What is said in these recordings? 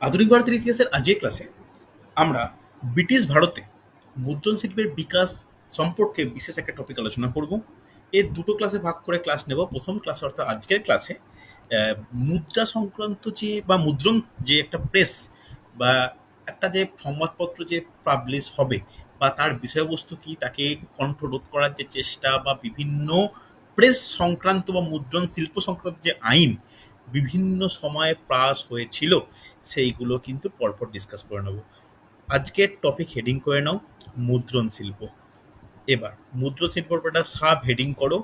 আধুনিক ভারতের ইতিহাসের আজকের ক্লাসে আমরা ব্রিটিশ ভারতে মুদ্রণ শিল্পের বিকাশ সম্পর্কে বিশেষ একটা টপিক আলোচনা করব। এর দুটো ক্লাসে ভাগ করে ক্লাস নেব। প্রথম ক্লাসে অর্থাৎ আজকের ক্লাসে মুদ্রা সংক্রান্ত যে বা মুদ্রণ যে একটা প্রেস বা একটা যে সংবাদপত্র যে পাবলিশ হবে বা তার বিষয়বস্তু কি, তাকে কণ্ঠরোধ করার যে চেষ্টা বা বিভিন্ন প্রেস সংক্রান্ত বা মুদ্রণ শিল্প সংক্রান্ত যে আইন বিভিন্ন সময়ে পাস হয়েছিল, সেইগুলো কিন্তু পরপর ডিসকাস করে নেব। আজকের টপিক হেডিং করে নাও, মুদ্রণ শিল্প। এবার, মুদ্রণ শিল্পর একটা সাব হেডিং করো,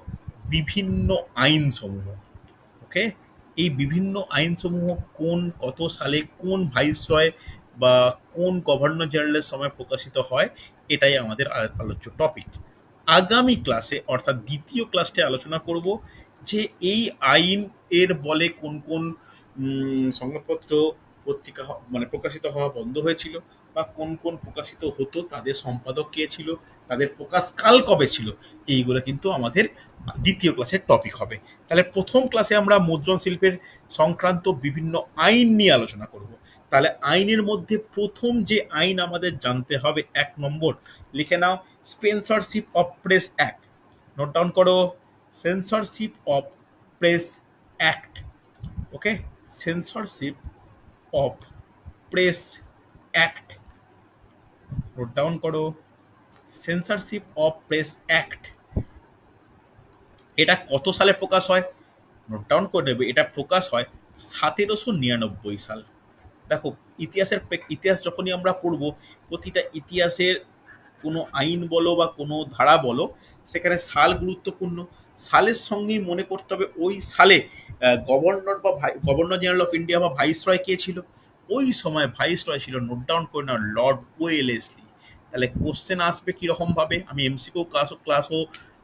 বিভিন্ন আইন সমূহ ওকে এই বিভিন্ন আইনসমূহ কোন কত সালে কোন ভাইসরয় বা কোন গভর্নর জেনারেলের সময় প্রকাশিত হয়, এটাই আমাদের আলোচ্য টপিক আগামী ক্লাসে অর্থাৎ দ্বিতীয় ক্লাসে আলোচনা করব যে এই আইন এর বলে কোন কোন সংবাদপত্র পত্রিকা মানে প্রকাশিত হওয়া বন্ধ হয়েছিল বা কোন কোন প্রকাশিত হতো, তাদের সম্পাদক কে ছিল, তাদের প্রকাশ কাল কবে ছিল, এইগুলো কিন্তু আমাদের দ্বিতীয় ক্লাসের টপিক হবে। তাহলে প্রথম ক্লাসে আমরা মুদ্রণ শিল্পের সংক্রান্ত বিভিন্ন আইন নিয়ে আলোচনা করব। তাহলে আইনের মধ্যে প্রথম যে আইন আমাদের জানতে হবে, এক নম্বর, লিখে নাও censorship of press act note down করো। Censorship of press act okay censorship of press act note down করো সেন্সরশিপ অফ প্রেস অ্যাক্ট এটা কত সালে প্রকাশ হয়? নোট ডাউন করে নেবে এটা প্রকাশ হয় সতেরোশো নিরানব্বই সাল। দেখো, ইতিহাসের ইতিহাস যখনই আমরা পড়ব, প্রতিটা ইতিহাসের কোনো আইন বলো বা কোনো ধারা বলো, সেখানে সাল গুরুত্বপূর্ণ। সালের সঙ্গেই মনে করতে হবে, ওই সালে গভর্নর বা গভর্নর জেনারেল অফ ইন্ডিয়া বা ভাইসরয় কে ছিল? ওই সময় ভাইসরয় ছিল নোট ডাউন করে না লর্ড ওয়েলেসলি তাহলে কোশ্চেন আসবে কীরকম ভাবে আমি এমসিকিউ ক্লাসও ক্লাসও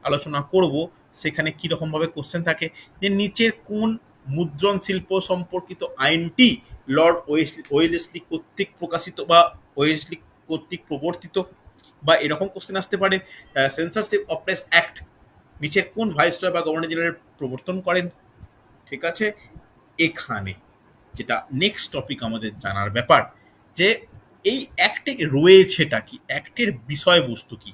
আলোচনা করব, সেখানে কীরকম ভাবে কোশ্চেন থাকে? যে নিচের কোন মুদ্রণ শিল্প সম্পর্কিত আইনটি লর্ড ওয়েলেসলি কর্তৃক প্রকাশিত বা ওয়েসলি কর্তৃক প্রবর্তিত? বা এরকম কোশ্চেন আসতে পারে সেন্সরশিপ অফ প্রেস অ্যাক্ট নিচের কোন ভাইসরয় বা গভর্নর জেনারেল প্রবর্তন করেন? ঠিক আছে? এখানে যেটা নেক্সট টপিক আমাদের জানার ব্যাপার, যে এই অ্যাক্টে রয়েছেটা কি? অ্যাক্টের বিষয়বস্তু কি?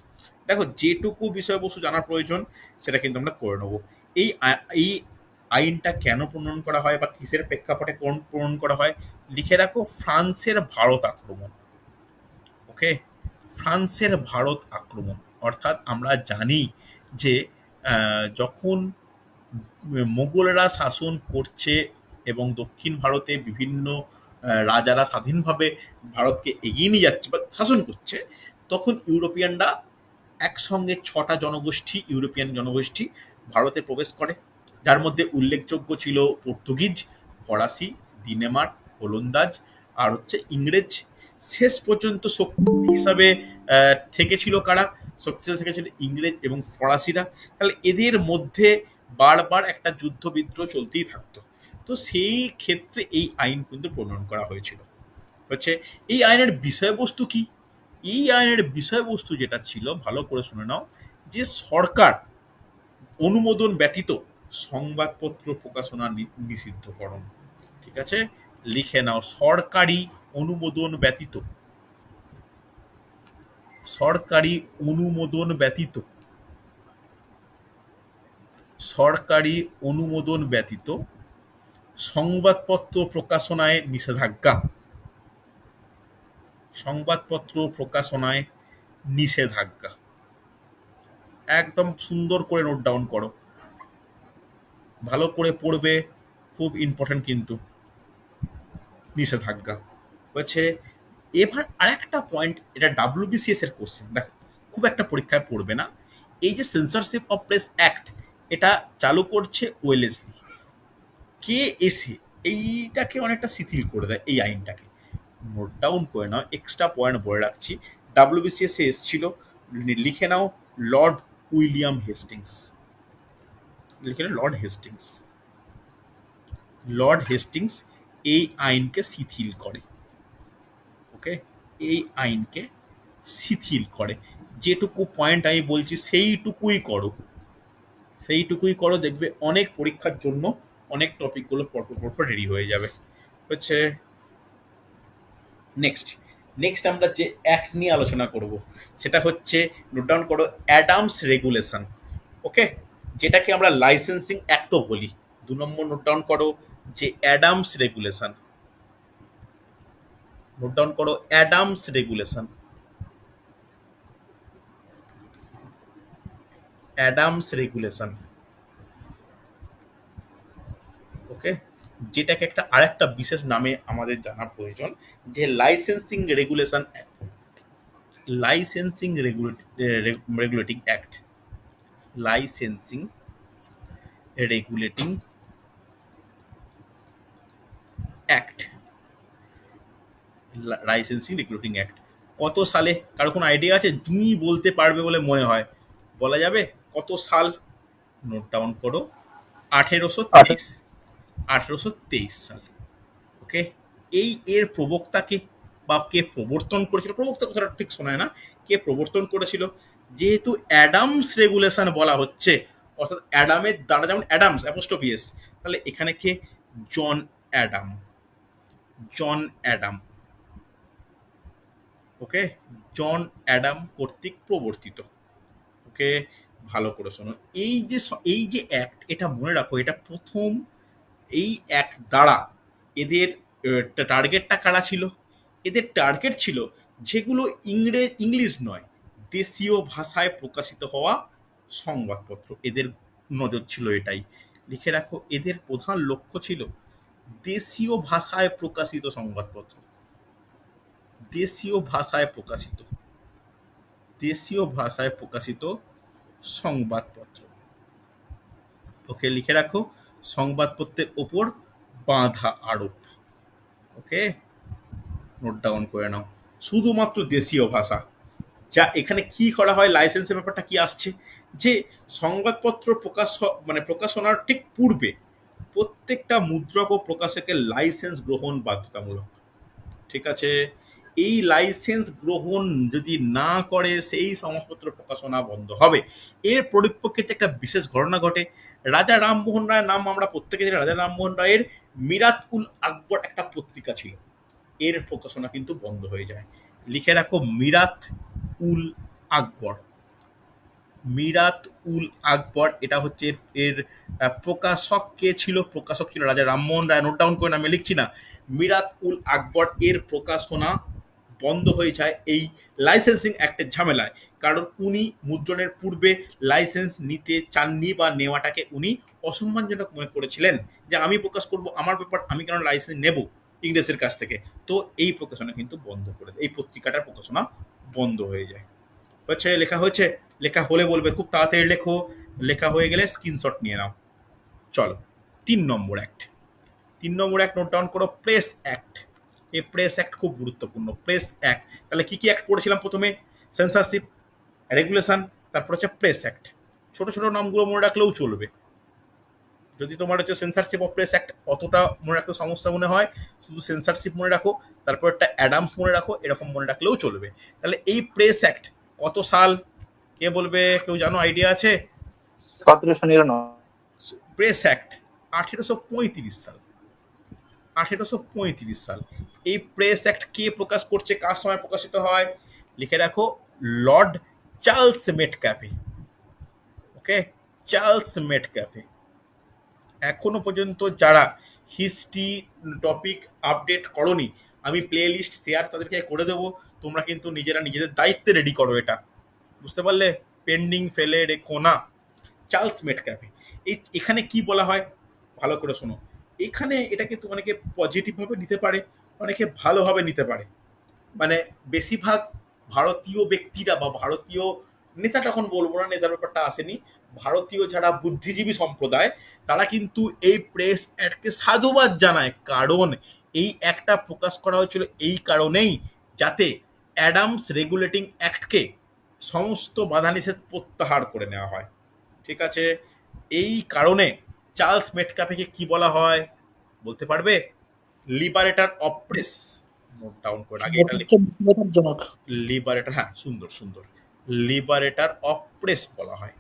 দেখো, যেটুকু বিষয়বস্তু জানার প্রয়োজন, সেটা কিন্তু আমরা করে নেব। এই এই আইনটা কেন প্রণয়ন করা হয় বা কিসের প্রেক্ষাপটে কোন প্রণয়ন করা হয়, লিখে রাখো, ফ্রান্সের ভারত আক্রমণ। ওকে ফ্রান্সের ভারত আক্রমণ। অর্থাৎ আমরা জানি যে যখন মোগলরা শাসন করছে এবং দক্ষিণ ভারতে বিভিন্ন রাজারা স্বাধীনভাবে ভারতকে এগিয়ে নিয়ে যাচ্ছে বা শাসন করছে, তখন ইউরোপিয়ানরা একসঙ্গে ছটা জনগোষ্ঠী, ইউরোপিয়ান জনগোষ্ঠী ভারতে প্রবেশ করে। যার মধ্যে উল্লেখযোগ্য ছিল পর্তুগিজ, ফরাসি দিনেমার ওলন্দাজ আর হচ্ছে ইংরেজ। শেষ পর্যন্ত শক্তি হিসাবে থেকেছিল কারা? শক্তিশালী থেকেছিল ইংরেজ এবং ফরাসিরা, তাহলে এদের মধ্যে বারবার একটা যুদ্ধ বিদ্রোহ চলতেই থাকতো। তো সেই ক্ষেত্রে এই আইন কিন্তু প্রণয়ন করা হয়েছিল। হচ্ছে, এই আইনের বিষয়বস্তু কি? এই আইনের বিষয়বস্তু যেটা ছিল, ভালো করে শুনে নাও, যে সরকার অনুমোদন ব্যতীত সংবাদপত্র প্রকাশনা নিষিদ্ধকরণ। ঠিক আছে? লিখে নাও, সরকারি অনুমোদন ব্যতীত সরকারি অনুমোদন ব্যতীত। সরকারি অনুমোদন ব্যতীত সংবাদপত্র প্রকাশনায় নিষেধাজ্ঞা। সংবাদপত্র প্রকাশনায় নিষেধাজ্ঞা। একদম সুন্দর করে নোট ডাউন করো। ভালো করে পড়বে, খুব ইম্পর্টেন্ট কিন্তু। নিষেধাজ্ঞা। হচ্ছে এবার আরেকটা পয়েন্ট এটা ডাব্লিউবিসিএস এর কোশ্চেন দেখো, খুব একটা পরীক্ষায় পড়বে না। এই যে সেন্সরশিপ অফ প্রেস অ্যাক্ট এটা চালু করছে ওয়েলেসলি কে এসে এইটাকে অনেকটা শিথিল করে দেয়, এই আইনটাকে। নোট ডাউন করে নাও এক্সট্রা পয়েন্ট বলে রাখছি। ডাব্লিউবিসিএস এ এসেছিল লিখে নাও লর্ড উইলিয়াম হেস্টিংস লিখে নাও লর্ড হেস্টিংস লর্ড হেস্টিংস এই আইনকে শিথিল করে। ওকে? এই আইনকে শিথিল করে। যেটুকু পয়েন্ট আমি বলছি, সেইটুকুই করো। সেইটুকুই করো, দেখবে অনেক পরীক্ষার জন্য অনেক টপিকগুলো পরপর পরপর রেডি হয়ে যাবে। হচ্ছে নেক্সট নেক্সট আমরা যে অ্যাক্ট নিয়ে আলোচনা করব, সেটা হচ্ছে নোট ডাউন করো অ্যাডামস রেগুলেশন ওকে? যেটাকে আমরা লাইসেন্সিং অ্যাক্টও বলি। দু নম্বর নোট ডাউন করো, যে অ্যাডামস রেগুলেশন নোট ডাউন করো Adams regulation Adams regulation okay যেটাকে একটা আরেকটা বিশেষ নামে আমাদের জানা প্রয়োজন, যে licensing regulation licensing regulating act licensing regulating act licensing recruiting act. কত সালে কারও কোনো আইডিয়া আছে? যিনি বলতে পারবে বলে মনে হয়। বলা যাবে কত সাল? নোট ডাউন করো। আঠেরোশো তেইশ। আঠেরোশো তেইশ সাল। ওকে এই এর প্রবক্তাকে বা কে প্রবর্তন করেছিল? প্রবক্তা কথাটা ঠিক শোনায় না। কে প্রবর্তন করেছিল? যেহেতু অ্যাডামস রেগুলেশন বলা হচ্ছে অর্থাৎ অ্যাডামের দ্বারা যেমন অ্যাডামস অ্যাপোস্টোপিএস তাহলে এখানে কে? John Adam. John Adam. Okay? John Adam কর্তৃক প্রবর্তিত। ওকে? ভালো করে শোনো। এই যে এই যে অ্যাক্ট এটা মনে রাখো, এটা প্রথম এই অ্যাক্ট দ্বারা এদের টার্গেটটা কারা ছিল? এদের টার্গেট ছিল যেগুলো ইংরেজ ইংলিশ নয়, দেশীয় ভাষায় প্রকাশিত হওয়া সংবাদপত্র। এদের নজর ছিল এটাই। লিখে রাখো, এদের প্রধান লক্ষ্য ছিল দেশীয় ভাষায় প্রকাশিত সংবাদপত্র। দেশীয় ভাষায় প্রকাশিত। দেশীয় ভাষায় প্রকাশিত সংবাদপত্র। ওকে, লিখে রাখো। সংবাদপত্রের ওপর বাধা আরোপ। ওকে, নোট ডাউন করে নাও। শুধুমাত্র দেশীয় ভাষা। যা এখানে কি করা হয়, লাইসেন্সের ব্যাপারটা কি আসছে? যে সংবাদপত্র প্রকাশ মানে প্রকাশনার ঠিক পূর্বে প্রত্যেকটা মুদ্রক ও প্রকাশকের লাইসেন্স গ্রহণ বাধ্যতামূলক। ঠিক আছে? এই লাইসেন্স গ্রহণ যদি না করে সেই সংবাদপত্র প্রকাশনা বন্ধ হবে। এর পরিপ্রেক্ষিতে একটা বিশেষ ঘটনা ঘটে। রাজা রামমোহন রায়ের নাম আমরা প্রত্যেকে জানি। রাজা রামমোহন রায়ের মিরাত উল আকবর একটা পত্রিকা ছিল। এর প্রকাশনা কিন্তু বন্ধ হয়ে যায়। লিখে রাখো মিরাত উল আকবর। মিরাত উল আকবর এটা হচ্ছে এর- প্রকাশক কে ছিল? প্রকাশক ছিল রাজা রামমোহন রায়। নোট ডাউন করে না, আমি লিখছি না। মিরাত উল আকবর এর প্রকাশনা বন্ধ হয়ে যায় এই লাইসেন্সিং অ্যাক্টের ঝামেলায়। কারণ উনি মুদ্রণের পূর্বে লাইসেন্স নিতে চাননি বা নেওয়াটাকে উনি অসম্মানজনক মনে করেছিলেন যে আমি প্রকাশ করব, আমার ব্যাপার আমি কেন লাইসেন্স নেব ইংরেজের কাছ থেকে? তো এই প্রকাশনা কিন্তু বন্ধ করে দেয়, এই পত্রিকাটার প্রকাশনা বন্ধ হয়ে যায়। হচ্ছে লেখা হয়েছে, লেখা হলে বলবে, খুব তাড়াতাড়ি লেখো, লেখা হয়ে গেলে স্ক্রিনশট নিয়ে নাও। চলো, তিন নম্বর অ্যাক্ট তিন নম্বর অ্যাক্ট নোট ডাউন করো প্রেস অ্যাক্ট এই প্রেস অ্যাক্ট খুব গুরুত্বপূর্ণ। প্রেস অ্যাক্ট তাহলে কী কী অ্যাক্ট পড়েছিলাম প্রথমে? সেন্সারশিপ রেগুলেশন তারপর হচ্ছে প্রেস অ্যাক্ট ছোট ছোট নামগুলো মনে রাখলেও চলবে। যদি তোমার হচ্ছে সেন্সারশিপ অফ প্রেস অ্যাক্ট অতটা মনে রাখতে সমস্যা মনে হয় শুধু সেন্সারশিপ মনে রাখো তারপর একটা অ্যাডামস মনে রাখো এরকম মনে রাখলেও চলবে। তাহলে এই প্রেস অ্যাক্ট কত সাল? কে বলবে? কেউ জানো? আইডিয়া আছে? সতেরোশো নিরানব্বই। প্রেস অ্যাক্ট আঠেরোশো পঁয়ত্রিশ সাল। আঠেরোশো পঁয়ত্রিশ সাল। এই প্রেস অ্যাক্ট কে প্রকাশ করছে, কার সময় প্রকাশিত হয়, লিখে রাখো, lord Charles Metcalfe. Okay? Charles Metcalfe. এখনও পর্যন্ত যারা হিস্ট্রি টপিক আপডেট করনি, আমি প্লে লিস্ট শেয়ার তাদেরকে করে দেবো। তোমরা কিন্তু নিজেরা নিজেদের দায়িত্বে রেডি করো এটা। বুঝতে পারলে? পেন্ডিং ফেলে রেখো না। Charles Metcalfe. এই, এখানে কি বলা হয়? ভালো করে শোনো। এখানে এটা কিন্তু অনেকে পজিটিভভাবে নিতে পারে, অনেকে ভালোভাবে নিতে পারে। মানে বেশিরভাগ ভারতীয় ব্যক্তিরা বা ভারতীয় নেতা তখন বলব না, নেতার ব্যাপারটা আসেনি, ভারতীয় যারা বুদ্ধিজীবী সম্প্রদায়, তারা কিন্তু এই প্রেস অ্যাক্টকে সাধুবাদ জানায়। কারণ এই অ্যাক্টটা প্রকাশ করা হয়েছিল এই কারণেই যাতে অ্যাডামস রেগুলেটিং অ্যাক্টকে সমস্ত বাধা নিষেধ প্রত্যাহার করে নেওয়া হয়। ঠিক আছে? এই কারণে চার্লস মেটকাফেকে কি বলা হয়? বলতে পারবে? Liberator of press note down করে আগে এটা লিখে লিবারেটার হ্যাঁ সুন্দর সুন্দর। লিবারেটার অফ প্রেস বলা হয়।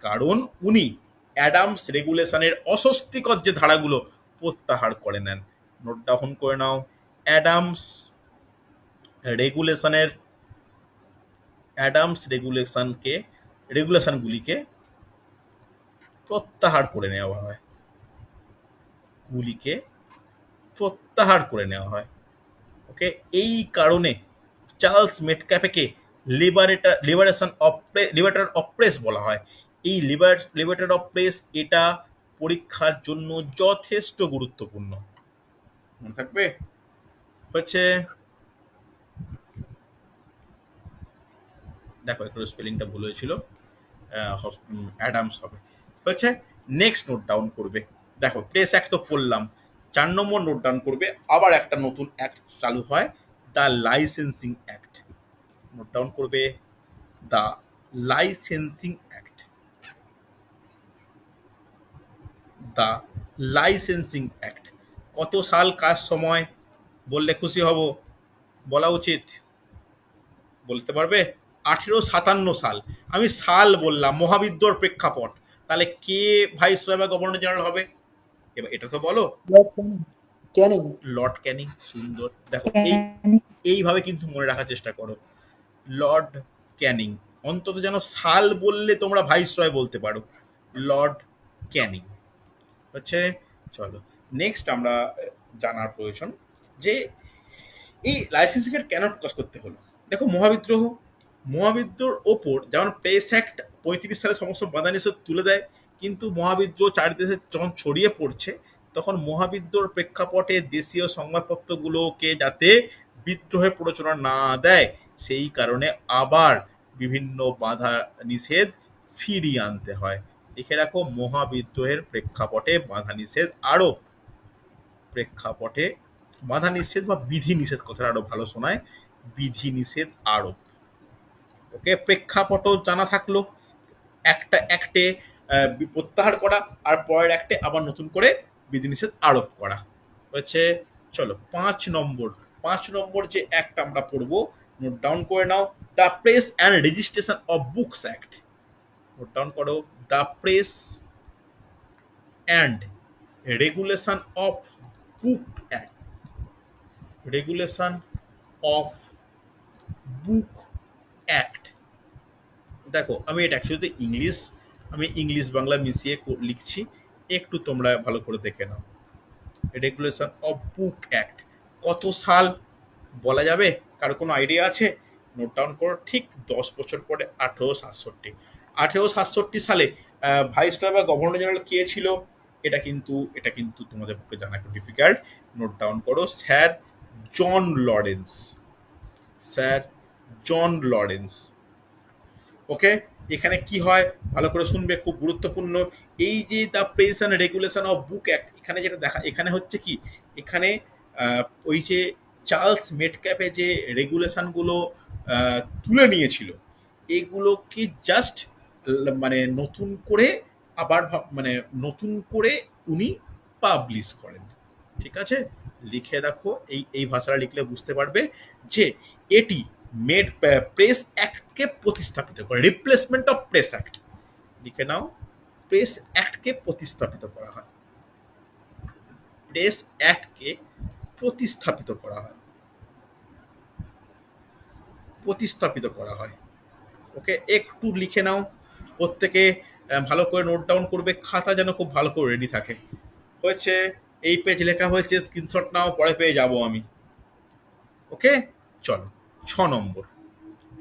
কারণ উনি অ্যাডামস রেগুলেশনের অস্বস্তিকর যে ধারাগুলো প্রত্যাহার করে নেন। নোট ডাউন করে নাও। অ্যাডামস রেগুলেশনের অ্যাডামস রেগুলেশনকে রেগুলেশনগুলিকে প্রত্যাহার করে নেওয়া হয়। গুলিকে প্রত্যাহার করে নেওয়া হয়। ওকে? এই কারণে Charles মেটক্যাপেকে liberator liberation of liberator of press বলা হয়। এই লিবার, লিবারেটার অফ প্রেস এটা পরীক্ষার জন্য যথেষ্ট গুরুত্বপূর্ণ। মনে থাকবে? হচ্ছে দেখো, একটু স্পেলিংটা ভুল হয়েছিল। অ্যাডামস হবে। হচ্ছে নেক্সট নোট ডাউন করবে। দেখো প্রেস অ্যাক্ট তো পড়লাম। চার নম্বর নোট ডাউন করবে। আবার একটা নতুন অ্যাক্ট চালু হয়। The licensing act note down করবে। The licensing act the licensing act কত সাল কাজ সময়? বললে খুশি হব। বলা উচিত। বলতে পারবে? আঠেরো সাতান্ন সাল। আমি সাল বললাম, মহাবিদ্যর প্রেক্ষাপট। তাহলে কে ভাইস রয় বা গভর্নর জেনারেল হবে? এবার এটা তো বলো। ক্যানিং লর্ড ক্যানিং সুন্দর। দেখো এই এইভাবে কিন্তু মনে রাখার চেষ্টা করো। লর্ড ক্যানিং অন্তত যেন সাল বললে তোমরা ভাইস রয় বলতে পারো। লর্ড ক্যানিং হচ্ছে চলো। নেক্সট আমরা জানার প্রয়োজন যে এই লাইসেন্সিং এর কেন প্রকাশ করতে হলো? দেখো মহাবিদ্রোহ মহাবিদ্রোর ওপর যেমন প্রেস অ্যাক্ট পঁয়ত্রিশ সালে সমস্ত বাধা নিষেধ তুলে দেয়। কিন্তু মহাবিদ্রোহ চারিদেশে যখন ছড়িয়ে পড়ছে, তখন মহাবিদ্রোর প্রেক্ষাপটে দেশীয় সংবাদপত্রগুলোকে যাতে বিদ্রোহে প্ররোচনা না দেয়, সেই কারণে আবার বিভিন্ন বাধা নিষেধ ফিরিয়ে আনতে হয়। দেখে রাখো, মহাবিদ্রোহের প্রেক্ষাপটে বাধা নিষেধ আরোপ প্রেক্ষাপটে বাধা নিষেধ বা বিধি নিষেধ কথাটা আরও ভালো শোনায়। বিধি নিষেধ আরোপ ওকে, প্রেক্ষাপটও জানা থাকল। একটা অ্যাক্টে প্রত্যাহার করা আর পরের অ্যাক্টে আবার নতুন করে বিধিনিষেধ আরোপ করা। হচ্ছে চলো, পাঁচ নম্বর। পাঁচ নম্বর যে অ্যাক্ট আমরা পড়ব নোট ডাউন করে নাও the press and registration of books act note down করো the press and regulation of book act regulation of book act দেখো, আমি এটা অ্যাকচুয়ালি ইংলিশ আমি ইংলিশ বাংলা মিশিয়ে লিখছি, একটু তোমরা ভালো করে দেখে নাও। রেগুলেশন অফ বুক অ্যাক্ট কত সাল বলা যাবে? কারও কোনো আইডিয়া আছে? নোট ডাউন করো, ঠিক দশ বছর পরে আঠেরো সাতষট্টি। আঠেরো সাতষট্টি সালে ভাইস বা গভর্নর জেনারেল কে ছিল? এটা কিন্তু এটা কিন্তু তোমাদের পক্ষে জানা একটু ডিফিকাল্ট নোট ডাউন করো sir John Lawrence sir John Lawrence okay? এখানে কি হয়? ভালো করে শুনবে, খুব গুরুত্বপূর্ণ। এই যে the press and regulation of book act এখানে যেটা দেখা, এখানে হচ্ছে কি? এখানে ওই যে চার্লস মেটক্যাপে যে রেগুলেশনগুলো তুলে নিয়েছিল, এগুলোকে জাস্ট মানে নতুন করে আবার মানে নতুন করে উনি পাবলিশ করেন। ঠিক আছে? লিখে রাখো, এই এই ভাষাটা লিখলে বুঝতে পারবে যে এটি মেড প্রেস অ্যাক্টকে প্রতিস্থাপিত করে? রিপ্লেসমেন্ট অফ প্রেস অ্যাক্ট লিখে নাও প্রেস অ্যাক্টকে প্রতিস্থাপিত করা হয়। প্রেস অ্যাক্টকে প্রতিস্থাপিত করা হয়। প্রতিস্থাপিত করা হয়। ওকে, একটু লিখে নাও। প্রত্যেকে ভালো করে নোট ডাউন করবে। খাতা যেন খুব ভালো করে রেডি থাকে। হয়েছে, এই পেজ লেখা হয়েছে স্ক্রিনশট নাও, পরে পেয়ে যাব আমি। ওকে, চলো, ছ নম্বর।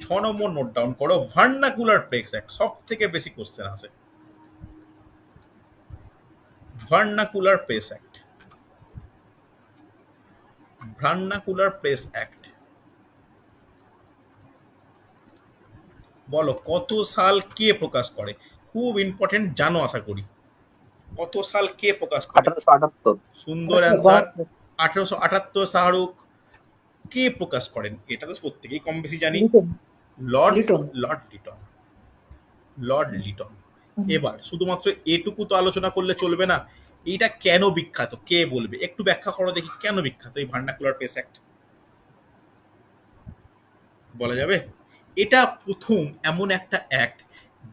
ছ নম্বর নোট ডাউন করো ভার্নাকুলার প্রেস অ্যাক্ট সব থেকে বেশি কোশ্চেন আছে। Vernacular press act vernacular press act বলো কত সাল কে প্রকাশ করে? খুব ইম্পর্টেন্ট জানো আশা করি। কত সাল কে প্রকাশ করে? সুন্দর অ্যান্সার আঠারোশো আটাত্তর শাহরুখ। কে প্রকাশ করেন? এটা তো প্রত্যেকেই কম বেশি জানি। Lord lord Lytton. Lord Lytton. এবার শুধুমাত্র এটুকু তো আলোচনা করলে চলবে না এইটা কেন বিখ্যাত? কে বলবে? একটু ব্যাখ্যা করো দেখি কেন বিখ্যাত এই ভান্ডাকুলার প্রেস অ্যাক্ট? বলা যাবে? এটা প্রথম এমন একটা অ্যাক্ট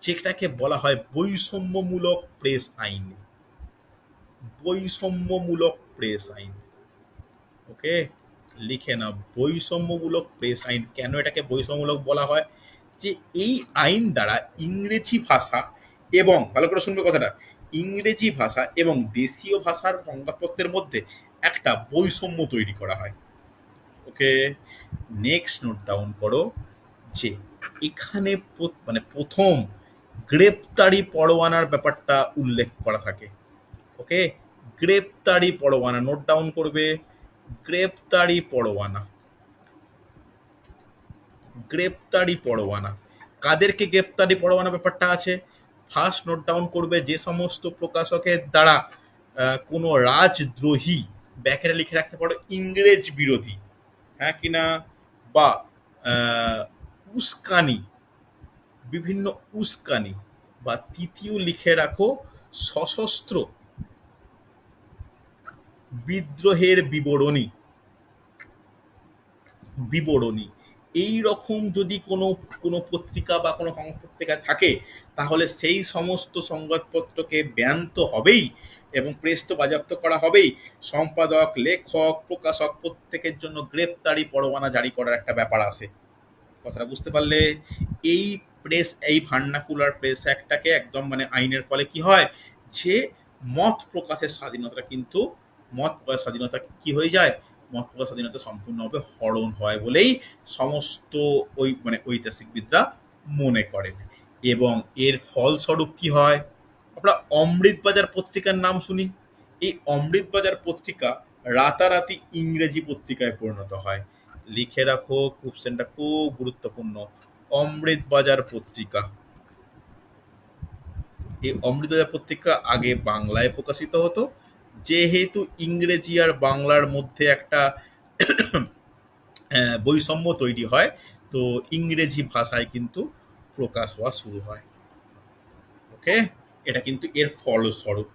যেটাকে বলা হয় বৈষম্যমূলক প্রেস আইন। বৈষম্যমূলক প্রেস আইন। ওকে? লিখে না বৈষম্যমূলক প্রেস আইন। কেন এটাকে বৈষম্যমূলক বলা হয়? যে এই আইন দ্বারা ইংরেজি ভাষা এবং, ভালো করে শুনবে কথাটা, ইংরেজি ভাষা এবং দেশীয় ভাষার সংবাদপত্রের মধ্যে একটা বৈষম্য তৈরি করা হয়। ওকে নেক্সট নোট ডাউন করো যে এখানে মানে প্রথম গ্রেপ্তারি পরোয়ানার ব্যাপারটা উল্লেখ করা থাকে। ওকে গ্রেপ্তারি পরোয়ানা। নোট ডাউন করবে। গ্রেপ্তারি পরোয়ানা। গ্রেপ্তারি পরোয়ানা। কাদেরকে গ্রেপ্তারি পরোয়ানা ব্যাপারটা আছে? ফার্স্ট নোট ডাউন করবে যে সমস্ত প্রকাশকের দ্বারা কোনো রাজদ্রোহী ব্যাকেটে লিখে রাখতে পারো, ইংরেজ বিরোধী। হ্যাঁ কিনা বা উস্কানি, বিভিন্ন উস্কানি বা তৃতীয় লিখে রাখো, সশস্ত্র বিদ্রোহের বিবরণী। বিবরণী। এই রকম যদি কোনো কোনো পত্রিকা বা কোনো পত্রিকা থাকে, তাহলে সেই সমস্ত সংবাদপত্রকে ব্যান তো হবেই এবং প্রেস তো বাজেয়াপ্ত করা হবেই। সম্পাদক, লেখক, প্রকাশক প্রত্যেকের জন্য গ্রেপ্তারি পরোয়ানা জারি করার একটা ব্যাপার আছে। কথাটা বুঝতে পারলে, এই প্রেস, এই ভার্নাকুলার প্রেস অ্যাক্টটাকে একদম মানে আইনের ফলে কি হয়? যে মত প্রকাশের স্বাধীনতাটা কিন্তু মত প্রকাশের স্বাধীনতা কি হয়ে যায়? মত প্রকাশ স্বাধীনতা সম্পূর্ণভাবে হরণ হয় বলেই সমস্ত ওই মানে ঐতিহাসিকবিদরা মনে করেন। এবং এর ফলস্বরূপ কি হয়? আমরা অমৃতবাজার পত্রিকার নাম শুনি। এই অমৃতবাজার পত্রিকা রাতারাতি ইংরেজি পত্রিকায় পরিণত হয়। লিখে রাখো কুপসেনটা খুব গুরুত্বপূর্ণ। অমৃতবাজার পত্রিকা। এই অমৃতবাজার পত্রিকা আগে বাংলায় প্রকাশিত হতো। যেহেতু ইংরেজি আর বাংলার মধ্যে একটা বৈষম্য তৈরি হয়, তো ইংরেজি ভাষায় কিন্তু প্রকাশ হওয়া শুরু হয়। ওকে এটা কিন্তু এর ফলস্বরূপ।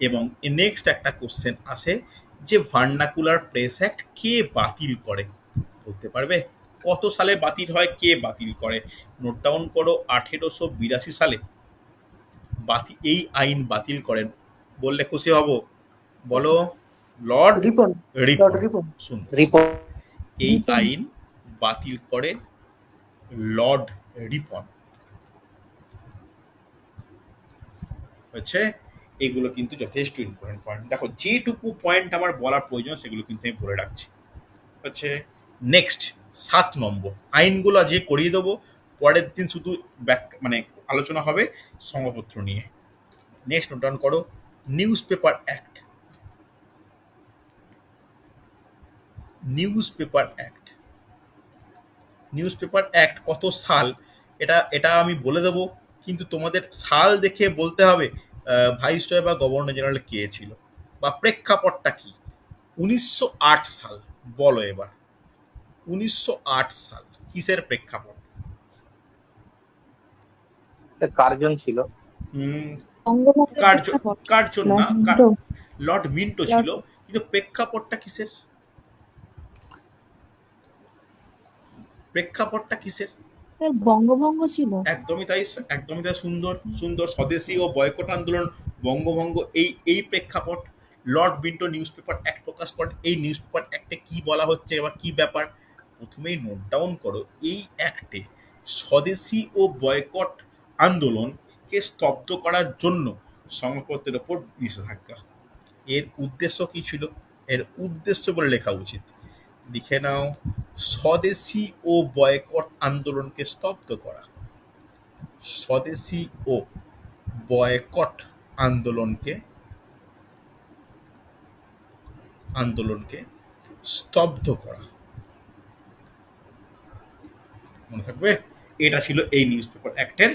এবং নেক্সট একটা কোশ্চেন আছে যে ভার্নাকুলার প্রেস অ্যাক্ট কে বাতিল করে? বলতে পারবে? কত সালে বাতিল হয়? কে বাতিল করে? নোট ডাউন করো, আঠেরোশো বিরাশি সালে। বাতিল এই আইন বাতিল করেন। বললে খুশি হব। বলো লর্ড রিপন রিপন রিপন। এই আইন বাতিল করে লর্ড রিপন। হচ্ছে এগুলো কিন্তু যথেষ্ট ইম্পর্টেন্ট পয়েন্ট দেখো যেটুকু পয়েন্ট আমার বলার প্রয়োজন সেগুলো কিন্তু আমি বলে রাখছি। হচ্ছে নেক্সট সাত নম্বর। আইনগুলো যে করিয়ে দেবো। পরের দিন শুধু ব্যাক মানে আলোচনা হবে সংবাদপত্র নিয়ে। নেক্সট নোট ডাউন করো। Newspaper act newspaper act newspaper act কত সাল? এটা এটা আমি বলে দেবো কিন্তু তোমাদের সাল দেখে বলতে হবে ভাইসরয় বা গভর্নর জেনারেল কে ছিল বা প্রেক্ষাপটটা কি? উনিশশো আট সাল বলো এবার। উনিশশো আট সাল কিসের প্রেক্ষাপট? একটা কার্জন ছিল। হুম, বঙ্গবন্ধু কার জ- প্রেক্ষাপট কার জন্য না। লর্ড মিন্টো ছিল কিন্তু প্রেক্ষাপটটা কিসের? প্রেক্ষাপটটা কিসের? স্যার বঙ্গভঙ্গ ছিল। একদমই তাই একদমই তাই সুন্দর সুন্দর স্বদেশী ও বয়কট আন্দোলন বঙ্গভঙ্গ এই এই প্রেক্ষাপট lord Minto newspaper act প্রকাশ করেন। এই নিউজ পেপার অ্যাক্টে কি বলা হচ্ছে এবার কি ব্যাপার? প্রথমেই নোট ডাউন করো এই অ্যাক্টে স্বদেশী ও বয়কট আন্দোলনকে স্তব্ধ করার জন্য সংবাদপত্রের ওপর নিষেধাজ্ঞা। এর উদ্দেশ্য কি ছিল? এর উদ্দেশ্য বলে লেখা উচিত। লিখে নাও স্বদেশী ও বয়কট আন্দোলনকে স্তব্ধ করা। স্বদেশি ও বয়কট আন্দোলনকে আন্দোলনকে স্তব্ধ করা। মনে থাকবে? এটা ছিল এই নিউজ পেপার অ্যাক্টের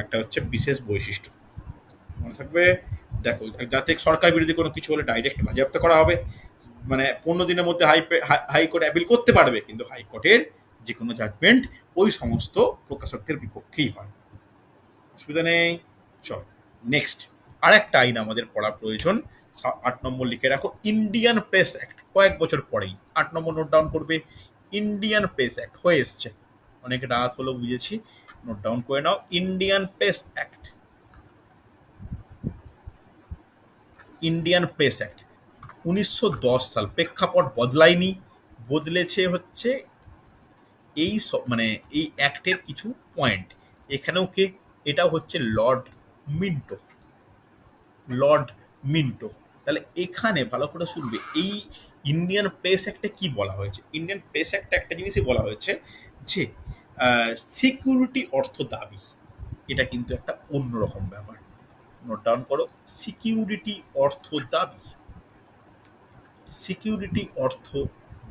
একটা হচ্ছে বিশেষ বৈশিষ্ট্য। মনে থাকবে? দেখো, যাতে সরকার বিরোধী কোনো কিছু হলে ডাইরেক্ট বাজেয়াপ্ত করা হবে। মানে পনেরো দিনের মধ্যে হাই হাইকোর্ট অ্যাপিল করতে পারবে, কিন্তু হাইকোর্টের যে কোনো জাজমেন্ট ওই সমস্ত প্রকাশকদের বিপক্ষেই হয়। অসুবিধা নেই। চল নেক্সট আর একটা আইন আমাদের পড়া প্রয়োজন। আট নম্বর লিখে রাখো ইন্ডিয়ান প্রেস অ্যাক্ট কয়েক বছর পরেই। আট নম্বর নোট ডাউন করবে। ইন্ডিয়ান প্রেস অ্যাক্ট হয়ে এসছে। অনেক রাত হলো বুঝেছি। নোট ডাউন করে নাও। Indian press act Indian press act উনিশশো দশ সাল প্রেক্ষাপট বদলায়নি, বদলেছে হচ্ছে এই মানে এই অ্যাক্টের কিছু পয়েন্ট। এখানেও কে? এটাও হচ্ছে লর্ড মিন্টো। Lord Minto. তাহলে এখানে ভালো করে শুনবে, এই ইন্ডিয়ান প্রেস অ্যাক্টে কি বলা হয়েছে? ইন্ডিয়ান প্রেস অ্যাক্টে একটা জিনিসই বলা হয়েছে যে সিকিউরিটি অর্থ দাবি। এটা কিন্তু একটা অন্যরকম ব্যাপার। নোট ডাউন করো, সিকিউরিটি অর্থ দাবি। সিকিউরিটি অর্থ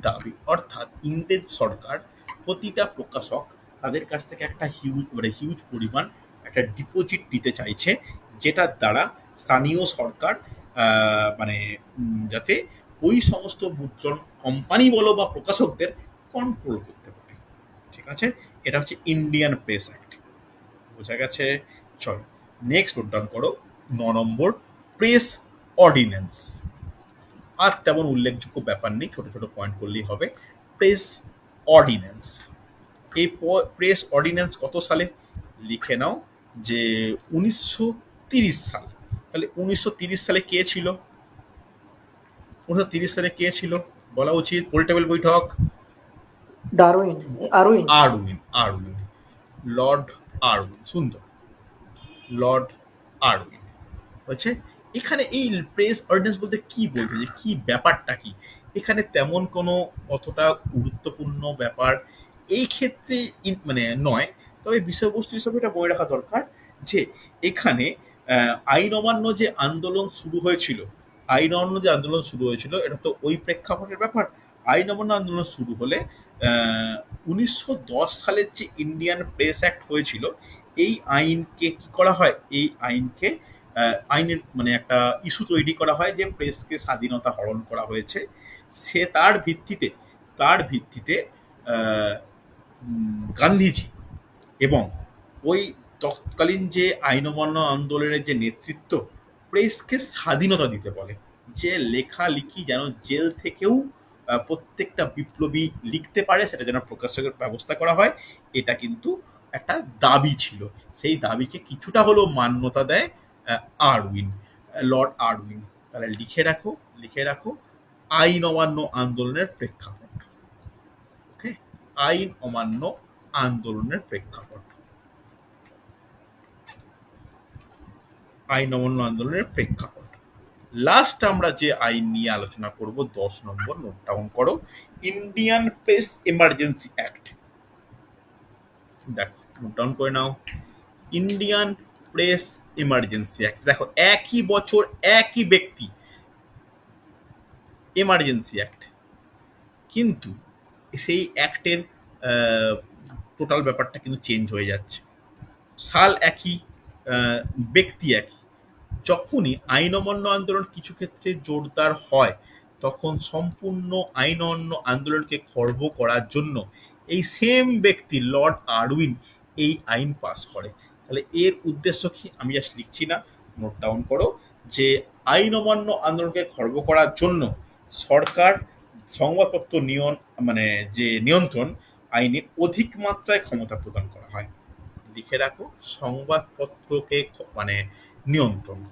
দাবি, অর্থাৎ ইংরেজ সরকার প্রতিটা প্রকাশক তাদের কাছ থেকে একটা হিউজ মানে হিউজ পরিমাণ একটা ডিপোজিট নিতে চাইছে যেটার দ্বারা স্থানীয় সরকার মানে যাতে ওই সমস্ত মুদ্রণ কোম্পানি বলো বা প্রকাশকদের কন্ট্রোল করতে পারে। ঠিক আছে? এটা হচ্ছে ইন্ডিয়ান প্রেস অ্যাক্ট বোঝা গেছে? চলো নেক্সট নোট ডাউন করো, ন নম্বর প্রেস অর্ডিন্যান্স আর তেমন উল্লেখযোগ্য ব্যাপার নেই ছোট ছোট পয়েন্ট করলেই হবে। প্রেস অর্ডিন্যান্স এই প্রেস অর্ডিন্যান্স কত সালে? লিখে নাও যে উনিশশো তিরিশ সাল। তাহলে উনিশশো সালে কে ছিল? উনিশশো সালে কে ছিল? বলা উচিত। পোর্টেবল বৈঠক। Darwin Irwin Irwin Irwin Lord Irwin সুন্দর। লর্ড আরউইন হচ্ছে এখানে এই প্রেস অর্ডিন্যান্স বলতে কি বলতে যে কি ব্যাপারটা কি? এখানে তেমন কোনো অতটা গুরুত্বপূর্ণ ব্যাপার এই ক্ষেত্রে মানে নয়। তবে বিষয়বস্তু হিসাবে এটা মনে রাখা দরকার যে এখানে আইন অমান্য যে আন্দোলন শুরু হয়েছিল, আইন অমান্য যে আন্দোলন শুরু হয়েছিল, এটা তো ওই প্রেক্ষাপটের ব্যাপার। আইন অমান্য আন্দোলন শুরু হলে উনিশশো দশ সালের যে ইন্ডিয়ান প্রেস অ্যাক্ট হয়েছিল, এই আইনকে কি করা হয়? এই আইনকে আইনের মানে একটা ইস্যু তৈরি করা হয় যে প্রেসকে স্বাধীনতা হরণ করা হয়েছে। সে তার ভিত্তিতে তার ভিত্তিতে গান্ধীজি এবং ওই তৎকালীন যে আইন অমান্য আন্দোলনের যে নেতৃত্ব, প্রেসকে স্বাধীনতা দিতে বলে। যে লেখালেখি যেন জেল থেকেও প্রত্যেকটা বিপ্লবী লিখতে পারে, সেটা যেন প্রকাশকের ব্যবস্থা করা হয়, এটা কিন্তু একটা দাবি ছিল। সেই দাবিকে কিছুটা হলেও মান্যতা দেয় আরউইন লর্ড আরউইন। তাহলে লিখে রাখো লিখে রাখো, আইন অমান্য আন্দোলনের প্রেক্ষাপট। ওকে আইন অমান্য আন্দোলনের প্রেক্ষাপট। আইন অমান্য আন্দোলনের প্রেক্ষাপট। লাস্ট আমরা যে আইন নিয়ে আলোচনা করব, দশ নম্বর নোট ডাউন করো। ইন্ডিয়ান প্রেস এমার্জেন্সি অ্যাক্ট দেখো নোট ডাউন করে নাও। ইন্ডিয়ান প্রেস এমার্জেন্সি অ্যাক্ট দেখো, একই বছর একই ব্যক্তি এমার্জেন্সি অ্যাক্ট কিন্তু সেই অ্যাক্টের টোটাল ব্যাপারটা কিন্তু চেঞ্জ হয়ে যাচ্ছে। সাল একই ব্যক্তি একই। যখনই আইন অমান্য আন্দোলন কিছু ক্ষেত্রে জোরদার হয়, তখন সম্পূর্ণ আইন অমান্য আন্দোলনকে খর্ব করার জন্য এই সেম ব্যক্তি লর্ড আরউইন এই আইন পাস করে। তাহলে এর উদ্দেশ্য কি? আমি জাস্ট লিখছি না। নোট ডাউন করো যে আইন অমান্য আন্দোলনকে খর্ব করার জন্য সরকার সংবাদপত্র নিয়ন মানে যে নিয়ন্ত্রণ আইনে অধিক মাত্রায় ক্ষমতা প্রদান করা হয়। লিখে রাখো, সংবাদপত্রকে মানে নিয়ন্ত্রণ।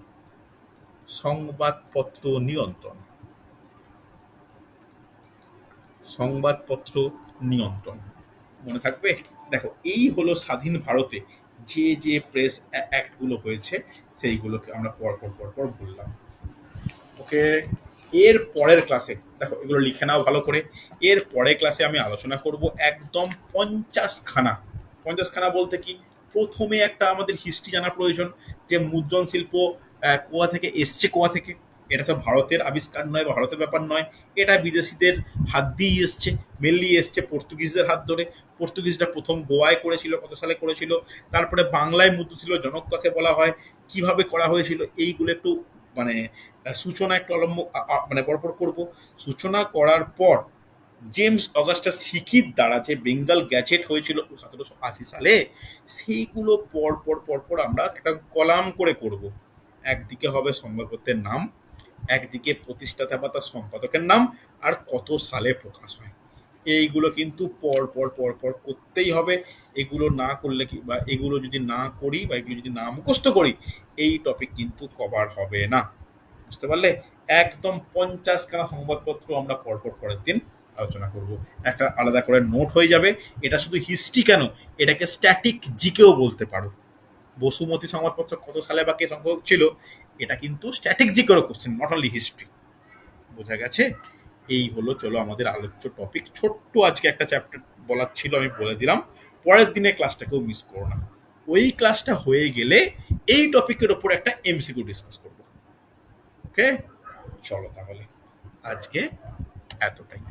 সংবাদপত্র নিয়ন্ত্রণ। সংবাদপত্র নিয়ন্ত্রণ। মনে থাকবে? দেখো, এই হলো স্বাধীন ভারতে যে যে প্রেস অ্যাক্টগুলো হয়েছে, সেইগুলোকে আমরা পরপর পরপর বললাম। ওকে এর পরের ক্লাসে দেখো, এগুলো লিখে নাও ভালো করে। এর পরের ক্লাসে আমি আলোচনা করব একদম পঞ্চাশ খানা পঞ্চাশ খানা বলতে কি? প্রথমে একটা আমাদের হিস্ট্রি জানা প্রয়োজন যে মুদ্রণ শিল্প কোয়া থেকে এসছে কোয়া থেকে? এটা তো ভারতের আবিষ্কার নয় বা ভারতের ব্যাপার নয়, এটা বিদেশিদের হাত দিয়েই এসছে মেনলি এসছে পর্তুগিজদের হাত ধরে। পর্তুগিজরা প্রথম গোয়ায় করেছিল, কত সালে করেছিল? তারপরে বাংলায় ছিল জনক কাকে বলা হয়। কীভাবে করা হয়েছিল? এইগুলো একটু মানে সূচনা একটু অলম্ব মানে পরপর করব। সূচনা করার পর জেমস অগাস্টাস হিকির দ্বারা যে বেঙ্গল গ্যাজেট হয়েছিল সতেরোশো আশি সালে, সেইগুলো পর পর পর পর আমরা একটা কলাম করে করব। একদিকে হবে সংবাদপত্রের নাম একদিকে প্রতিষ্ঠাতা বা তার সম্পাদকের নাম আর কত সালে প্রকাশ হয়। এইগুলো কিন্তু পর পর পর পর করতেই হবে। এগুলো না করলে কি বা এগুলো যদি না করি বা এগুলো যদি না মুখস্থ করি, এই টপিক কিন্তু কভার হবে না। বুঝতে পারলে? একদম পঞ্চাশ খানা সংবাদপত্র আমরা পরপর পরের দিন আলোচনা করব। একটা আলাদা করে নোট হয়ে যাবে। এটা শুধু হিস্ট্রি কেন? এটাকে স্ট্যাটিক জিকেও বলতে পারো। বসুমতী সংবাদপত্র কত সালে বা কে সংখ্যক ছিল, এটা কিন্তু স্ট্যাটিক জিকেরও কোশ্চেন নট অনলি হিস্ট্রি বোঝা গেছে? এই হলো, চলো আমাদের আলোচ্য টপিক ছোট্ট আজকে একটা চ্যাপ্টার বলার ছিল, আমি বলে দিলাম। পরের দিনে ক্লাসটাকেও মিস করো না। ওই ক্লাসটা হয়ে গেলে এই টপিকের ওপর একটা এমসিকিউ ডিসকাস করব। ওকে চলো তাহলে, আজকে এতটাই।